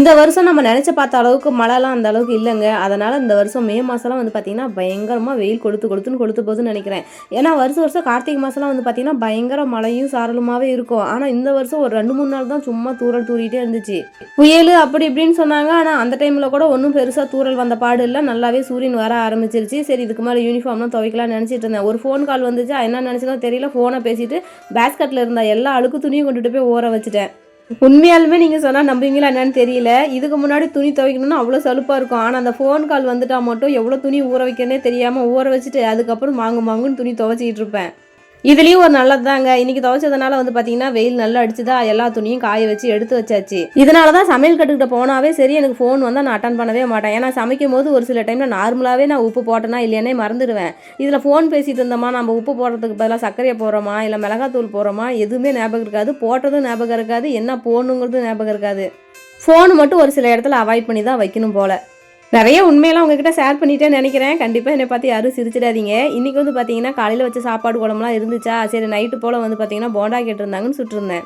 இந்த வருஷம் நம்ம நினச்சி பார்த்த அளவுக்கு மழைலாம் அந்த அளவுக்கு இல்லைங்க. அதனால் இந்த வருஷம் மே மாதம்லாம் வந்து பார்த்திங்கன்னா பயங்கரமாக வெயில் கொடுத்து கொடுத்துன்னு கொடுத்து போகுதுன்னு நினைக்கிறேன். ஏன்னா வருஷம் வருஷம் கார்த்திகை மாதம்லாம் வந்து பார்த்திங்கன்னா பயங்கர மழையும் சாரலுமாவே இருக்கும். ஆனால் இந்த வருஷம் ஒரு ரெண்டு மூணு நாள் தான் சும்மா தூறல் தூறிட்டே இருந்துச்சு. புயல் அப்படி இப்படின்னு சொன்னாங்க. ஆனால் அந்த டைமில் கூட ஒன்றும் பெருசாக தூரல் வந்த பாடு இல்லை. நல்லாவே சூரியன் வர ஆரம்பிச்சிருச்சு. சரி இதுக்கு மேலே யூனிஃபார்ம்லாம் துவைக்கலாம்னு நினச்சிட்டு இருந்தேன். ஒரு ஃபோன் கால் வந்துச்சு? என்ன நினச்சதோ தெரியல. ஃபோனை பேசிட்டு பேஸ்கெட்டில் இருந்த எல்லா அழுக்கு துணியும் கொண்டுட்டு போய் ஊற வச்சுட்டேன். உண்மையாலுமே நீங்கள் சொன்னால் நம்புவீங்களா என்னன்னு தெரியல. இதுக்கு முன்னாடி துணி துவைக்கணும்னா அவ்வளோ சலுப்பாக இருக்கும். ஆனால் அந்த ஃபோன் கால் வந்துட்டால் மட்டும் எவ்வளோ துணி ஊற வைக்கிறனே தெரியாமல் ஊற வச்சுட்டு அதுக்கப்புறம் மாங்கு மாங்குன்னு துணி துவைச்சிக்கிட்டு இருப்பேன். இதுலேயும் ஒரு நல்லது தாங்க இன்னைக்கு துவைச்சதுனால வந்து பார்த்தீங்கன்னா வெயில் நல்லா அடிச்சுதா எல்லா துணியும் காய வச்சு எடுத்து வச்சாச்சு. இதனால தான் சமையல் கட்டுக்கிட்ட போனாவே சரி எனக்கு ஃபோன் வந்தால் நான் அட்டன் பண்ணவே மாட்டேன். ஏன்னா சமைக்கும் போது ஒரு சில டைமில் நார்மலாகவே நான் உப்பு போட்டேனா இல்லையானே மறந்துடுவேன். இதில் ஃபோன் பேசிட்டு இருந்தோமா நம்ம உப்பு போடுறதுக்கு பதிலாக சர்க்கரையை போடுறோமா இல்லை மிளகாத்தூள் போடுறோமா எதுவுமே ஞாபகம் இருக்காது. போட்டதும் ஞாபகம் இருக்காது. என்ன போடணுங்கிறது ஞாபகம் இருக்காது. ஃபோன் மட்டும் ஒரு சில இடத்துல அவாய்ட் பண்ணி தான் வைக்கணும் போல. நிறைய உண்மையெல்லாம் உங்ககிட்ட ஷேர் பண்ணிட்டே நினைக்கிறேன். கண்டிப்பாக என்னை பார்த்து யாரும் சிரிச்சிடாதீங்க. இன்றைக்கி வந்து பார்த்தீங்கன்னா காலையில் வச்ச சாப்பாடு குழம்புலாம் இருந்துச்சா? சரி நைட்டு போல் வந்து பார்த்தீங்கன்னா போண்டா கேட்டிருந்தாங்கன்னு சுட்டிருந்தேன்.